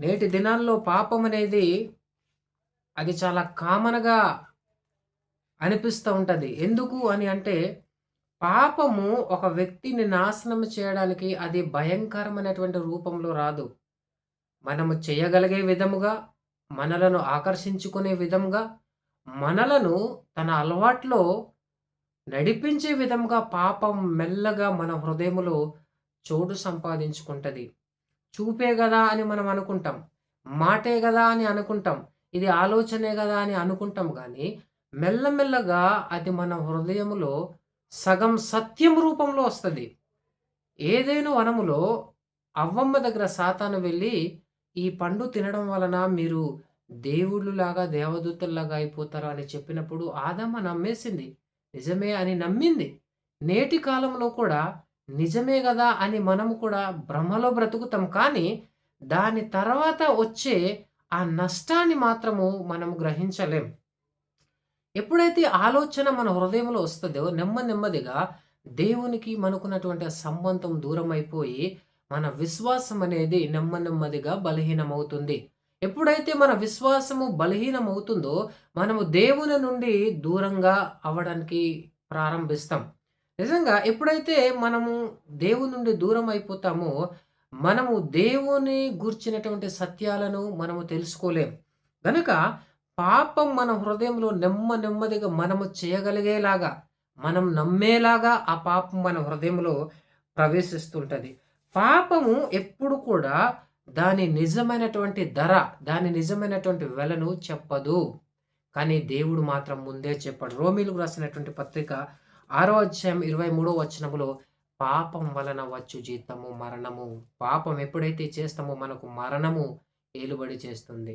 నేటి దినాల్లో పాపం అనేది అది చాలా కామన్‌గా అనిపిస్తూ ఉంటుంది ఎందుకు అని అంటే, పాపము ఒక వ్యక్తిని నాశనం చేయడానికి అది భయంకరమైనటువంటి రూపంలో రాదు. మనము చేయగలిగే విధముగా, మనలను ఆకర్షించుకునే విధంగా, మనలను తన అలవాట్లో నడిపించే విధంగా పాపం మెల్లగా మన హృదయములో చోటు సంపాదించుకుంటుంది చూపే కదా అని మనం అనుకుంటాం. మాటే కదా అని అనుకుంటాం. ఇది ఆలోచనే కదా అని అనుకుంటాం కానీ మెల్లమెల్లగా అది మన హృదయములో సగం సత్యం రూపంలో వస్తుంది ఏదైనా వనములో అవ్వమ్మ దగ్గర సాతాను వెళ్ళి "ఈ పండు తినడం వలన మీరు దేవుళ్ళులాగా, దేవదూతల్లాగా అయిపోతారు" అని చెప్పినప్పుడు ఆదమ్మ నమ్మేసింది. నిజమే అని నమ్మింది. నేటి కాలంలో కూడా నిజమే కదా అని మనము కూడా భ్రమలో బ్రతుకుతాం. కానీ, దాని తర్వాత వచ్చే ఆ నష్టాన్ని మాత్రము మనం గ్రహించలేం. ఎప్పుడైతే ఆలోచన మన హృదయంలో వస్తుందో నెమ్మది నెమ్మదిగా దేవునికి మనకున్నటువంటి సంబంధం సంబంధం దూరమైపోయి, మన విశ్వాసం అనేది నెమ్మది నెమ్మదిగా బలహీనమవుతుంది. ఎప్పుడైతే మన విశ్వాసము బలహీనమవుతుందో, మనము దేవుని నుండి దూరంగా అవ్వడానికి ప్రారంభిస్తాం. నిజంగా ఎప్పుడైతే మనము దేవుని నుండి దూరం అయిపోతామో, మనము దేవుని గూర్చినటువంటి సత్యాలను మనము తెలుసుకోలేం. గనక పాపం మన హృదయంలో నెమ్మ నెమ్మదిగా మనము చేయగలిగేలాగా, మనం నమ్మేలాగా ఆ పాపం మన హృదయంలో ప్రవేశిస్తుంటుంది పాపము ఎప్పుడు కూడా దాని నిజమైనటువంటి ధర, దాని నిజమైనటువంటి వెలను చెప్పదు. కానీ దేవుడు మాత్రం ముందే చెప్పాడు. రోమీయులకు రాసినటువంటి పత్రిక ఆరో అధ్యాయం 23 వచనములో పాపం వలన వచ్చు జీతము మరణము. పాపం ఎప్పుడైతే చేస్తామో మనకు మరణము ఏలుబడి చేస్తుంది.